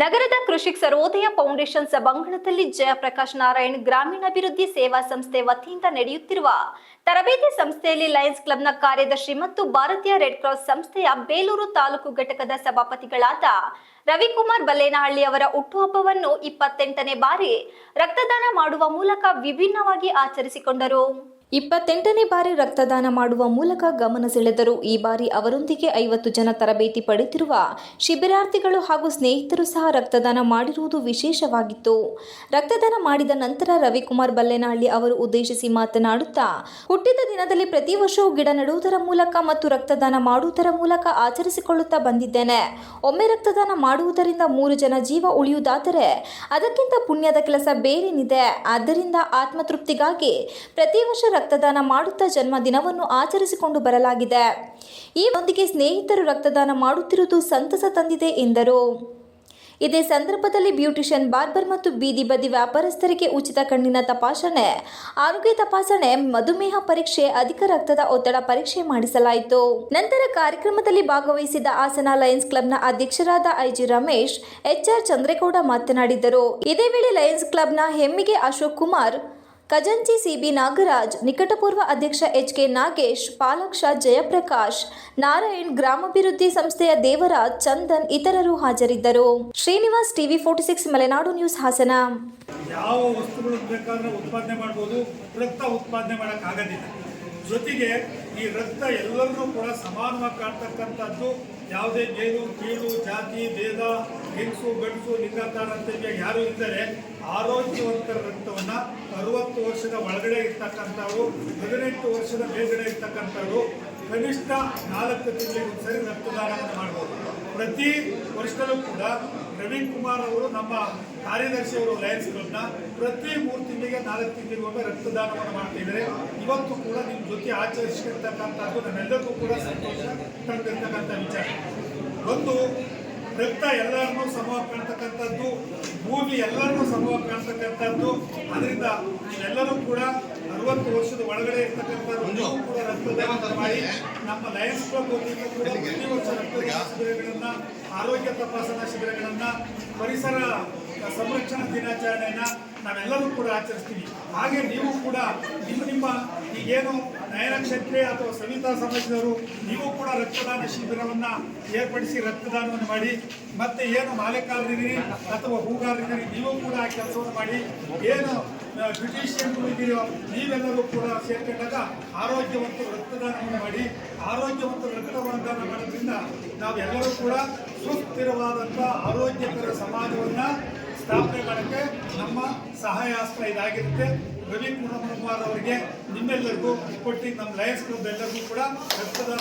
ನಗರದ ಕೃಷಿ ಸರ್ವೋದಯ ಫೌಂಡೇಶನ್ ಸಭಾಂಗಣದಲ್ಲಿ ಜಯಪ್ರಕಾಶ್ ನಾರಾಯಣ್ ಗ್ರಾಮೀಣಾಭಿವೃದ್ಧಿ ಸೇವಾ ಸಂಸ್ಥೆ ವತಿಯಿಂದ ನಡೆಯುತ್ತಿರುವ ತರಬೇತಿ ಸಂಸ್ಥೆಯಲ್ಲಿ ಲಯನ್ಸ್ ಕ್ಲಬ್ನ ಕಾರ್ಯದರ್ಶಿ ಮತ್ತು ಭಾರತೀಯ ರೆಡ್ ಕ್ರಾಸ್ ಸಂಸ್ಥೆಯ ಬೇಲೂರು ತಾಲೂಕು ಘಟಕದ ಸಭಾಪತಿಗಳಾದ ರವಿಕುಮಾರ್ ಬಲ್ಲೇನಹಳ್ಳಿ ಅವರ ಹುಟ್ಟುಹಬ್ಬವನ್ನು ಇಪ್ಪತ್ತೆಂಟನೇ ಬಾರಿ ರಕ್ತದಾನ ಮಾಡುವ ಮೂಲಕ ವಿಭಿನ್ನವಾಗಿ ಆಚರಿಸಿಕೊಂಡರು. ಇಪ್ಪತ್ತೆಂಟನೇ ಬಾರಿ ರಕ್ತದಾನ ಮಾಡುವ ಮೂಲಕ ಗಮನ ಸೆಳೆದರು ಈ ಬಾರಿ ಅವರೊಂದಿಗೆ ಐವತ್ತು ಜನ ತರಬೇತಿ ಪಡೆದಿರುವ ಶಿಬಿರಾರ್ಥಿಗಳು ಹಾಗೂ ಸ್ನೇಹಿತರು ಸಹ ರಕ್ತದಾನ ಮಾಡಿರುವುದು ವಿಶೇಷವಾಗಿತ್ತು. ರಕ್ತದಾನ ಮಾಡಿದ ನಂತರ ರವಿಕುಮಾರ್ ಬಲ್ಲೆನಹಳ್ಳಿ ಅವರು ಉದ್ದೇಶಿಸಿ ಮಾತನಾಡುತ್ತಾ, ಹುಟ್ಟಿದ ದಿನದಲ್ಲಿ ಪ್ರತಿ ವರ್ಷವೂ ಗಿಡ ನೆಡುವುದರ ಮೂಲಕ ಮತ್ತು ರಕ್ತದಾನ ಮಾಡುವುದರ ಮೂಲಕ ಆಚರಿಸಿಕೊಳ್ಳುತ್ತಾ ಬಂದಿದ್ದೇನೆ. ಒಮ್ಮೆ ರಕ್ತದಾನ ಮಾಡುವುದರಿಂದ ಮೂರು ಜನ ಜೀವ ಉಳಿಯುವುದಾದರೆ ಅದಕ್ಕಿಂತ ಪುಣ್ಯದ ಕೆಲಸ ಬೇರೇನಿದೆ. ಆದ್ದರಿಂದ ಆತ್ಮತೃಪ್ತಿಗಾಗಿ ಪ್ರತಿ ವರ್ಷ ರಕ್ತದಾನ ಮಾಡುತ್ತಾ ಜನ್ಮದಿನವನ್ನು ಆಚರಿಸಿಕೊಂಡು ಬರಲಾಗಿದೆ. ಈ ಒಂದಿಗೆ ಸ್ನೇಹಿತರು ರಕ್ತದಾನ ಮಾಡುತ್ತಿರುವುದು ಸಂತಸ ತಂದಿದೆ ಎಂದರು. ಇದೇ ಸಂದರ್ಭದಲ್ಲಿ ಬ್ಯೂಟಿಷಿಯನ್ ಬಾರ್ಬರ್ ಮತ್ತು ಬೀದಿ ಬದಿ ವ್ಯಾಪಾರಸ್ಥರಿಗೆ ಉಚಿತ ಕಣ್ಣಿನ ತಪಾಸಣೆ, ಆರೋಗ್ಯ ತಪಾಸಣೆ, ಮಧುಮೇಹ ಪರೀಕ್ಷೆ, ಅಧಿಕ ರಕ್ತದ ಒತ್ತಡ ಪರೀಕ್ಷೆ ಮಾಡಿಸಲಾಯಿತು. ನಂತರ ಕಾರ್ಯಕ್ರಮದಲ್ಲಿ ಭಾಗವಹಿಸಿದ ಹಾಸನ ಲಯನ್ಸ್ ಕ್ಲಬ್ನ ಅಧ್ಯಕ್ಷರಾದ ಐಜಿ ರಮೇಶ್ ಎಚ್ಆರ್ ಚಂದ್ರೇಗೌಡ ಮಾತನಾಡಿದರು. ಇದೇ ವೇಳೆ ಲಯನ್ಸ್ ಕ್ಲಬ್ನ ಹೆಮ್ಮಿಗೆ ಅಶೋಕ್ ಕುಮಾರ್ ಖಜಂಚಿ ಸಿಬಿ ನಾಗರಾಜ್, ನಿಕಟಪೂರ್ವ ಅಧ್ಯಕ್ಷ ಎಚ್ ಕೆ ನಾಗೇಶ್, ಪಾಲಾಕ್ಷ ಜಯಪ್ರಕಾಶ್, ನಾರಾಯಣ್ ಗ್ರಾಮಾಭಿವೃದ್ಧಿ ಸಂಸ್ಥೆಯ ದೇವರಾಜ್, ಚಂದನ್ ಇತರರು ಹಾಜರಿದ್ದರು. Srinivas TV forty six, Malenadu news Hassan. ಯಾವ ವಸ್ತುಗಳು ಬೇಕಾದ್ರೆ ಉತ್ಪಾದನೆ ಮಾಡಬಹುದು ರಕ್ತ ಉತ್ಪಾದನೆ ಮಾಡೋಕ್ಕಾಗೋದಿಲ್ಲ ಜೊತೆಗೆ ಈ ರಕ್ತ ಎಲ್ಲರನ್ನೂ ಕೂಡ ಸಮಾನವಾಗಿ ಕಾಣ್ತಕ್ಕಂಥದ್ದು ಯಾವುದೇ ಮೇಲು ಕೀಳು ಜಾತಿ, ಭೇದ, ಹೆಂಗಸು, ಗಂಡಸು ಲಿಂಗಾಚಾರ ಅಂತ ಯಾರು ಇದ್ದರೆ ಆರೋಗ್ಯವಂತರ ರಕ್ತವನ್ನ ವರ್ಷದ ಒಳಗಡೆ ಇರ್ತಕ್ಕಂಥವು, ಹದಿನೆಂಟು ವರ್ಷದ ಮೇಲ್ಗಡೆ ಇರ್ತಕ್ಕಂಥವ್ರು ಕನಿಷ್ಠ ನಾಲ್ಕು ತಿಂಗಳಿಗೆ ಒಂದ್ಸರಿ ರಕ್ತದಾನವನ್ನು ಮಾಡ್ಬೋದು. ಪ್ರತಿ ವರ್ಷದಲ್ಲೂ ಕೂಡ ಪ್ರವೀಣ್ ಕುಮಾರ್ ಅವರು ನಮ್ಮ ಕಾರ್ಯದರ್ಶಿ ಅವರು ಲಯನ್ಸ್ ಕ್ಲಬ್ನ ಪ್ರತಿ ಮೂರು ತಿಂಗಳಿಗೆ ನಾಲ್ಕು ತಿಂಗಳಿಗೆ ಒಮ್ಮೆ ರಕ್ತದಾನವನ್ನು ಮಾಡ್ತಿದ್ದಾರೆ ಇವತ್ತು ಕೂಡ ನಿಮ್ಮ ಜೊತೆ ಆಚರಿಸಿರ್ತಕ್ಕಂಥದ್ದು ನಮ್ಮೆಲ್ಲರಿಗೂ ಕೂಡ ಸಂತೋಷ ತಂದಿರ್ತಕ್ಕಂಥ ವಿಚಾರ. ಒಂದು ರಕ್ತ ಎಲ್ಲರನ್ನೂ ಕಾಣ್ತಕ್ಕಂಥದ್ದು ಭೂಮಿ ಎಲ್ಲರಿಗೂ ಸಂಭವ ಕಾಣ್ತಕ್ಕಂಥದ್ದು. ಅದರಿಂದ ನೀವೆಲ್ಲರೂ ಕೂಡ ಅರವತ್ತು ವರ್ಷದ ಒಳಗಡೆ ಇರ್ತಕ್ಕಂಥದ್ದು ಕೂಡ ರಕ್ತದಾನ ಮಾಡಿ ನಮ್ಮ ಲಯನ್ಸ್ ಕ್ಲಬ್ ವತಿಯಿಂದ ಕೂಡ ಪ್ರತಿ ವರ್ಷ ರಕ್ತದಾನ ಶಿಬಿರಗಳನ್ನ ಆರೋಗ್ಯ ತಪಾಸಣಾ ಶಿಬಿರಗಳನ್ನ ಪರಿಸರ ಸಂರಕ್ಷಣಾ ದಿನಾಚರಣೆಯನ್ನ ನಾವೆಲ್ಲರೂ ಕೂಡ ಆಚರಿಸ್ತೀವಿ. ಹಾಗೆ ನೀವು ಕೂಡ ನಿಮ್ಮ ನಿಮ್ಮ ಈಗೇನು ನಯನ ಕ್ಷೇತ್ರ ಅಥವಾ ಸವಿತಾ ಸಮಾಜದವರು, ನೀವು ಕೂಡ ರಕ್ತದಾನ ಶಿಬಿರವನ್ನ ಏರ್ಪಡಿಸಿ ರಕ್ತದಾನವನ್ನು ಮಾಡಿ, ಮತ್ತೆ ಏನು ಮಾಲೆಕಾರರಿದ್ದೀರಿ ಅಥವಾ ಹೂಗಾರರಿದ್ದೀರಿ, ನೀವು ಕೂಡ ಆ ಕೆಲಸವನ್ನು ಮಾಡಿ, ಏನು ಬ್ರಿಟಿಷಿಯನ್ಗಳು ನೀವೆಲ್ಲರೂ ಕೂಡ ಸೇರ್ಕೊಂಡಾಗ ಆರೋಗ್ಯವಂತ ರಕ್ತದಾನವನ್ನು ಮಾಡಿ, ಆರೋಗ್ಯವಂತರು ರಕ್ತದಾನ ಮಾಡೋದ್ರಿಂದ ನಾವೆಲ್ಲರೂ ಕೂಡ ಸುಸ್ಥಿರವಾದಂಥ ಆರೋಗ್ಯಕರ ಸಮಾಜವನ್ನ ಸ್ಥಾಪನೆ ಮಾಡೋಕ್ಕೆ ನಮ್ಮ ಸಹಾಯ ಆಸ್ತ್ರ ಇದಾಗಿರುತ್ತೆ. ರವಿ ಕುಮಾರ್ ಅವರಿಗೆ ನಿಮ್ಮೆಲ್ಲರಿಗೂ ಕೊಟ್ಟು, ನಮ್ಮ ಲಯನ್ಸ್ ಕ್ಲಬ್ ಎಲ್ಲರಿಗೂ ಕೂಡ ರಕ್ತದಾನ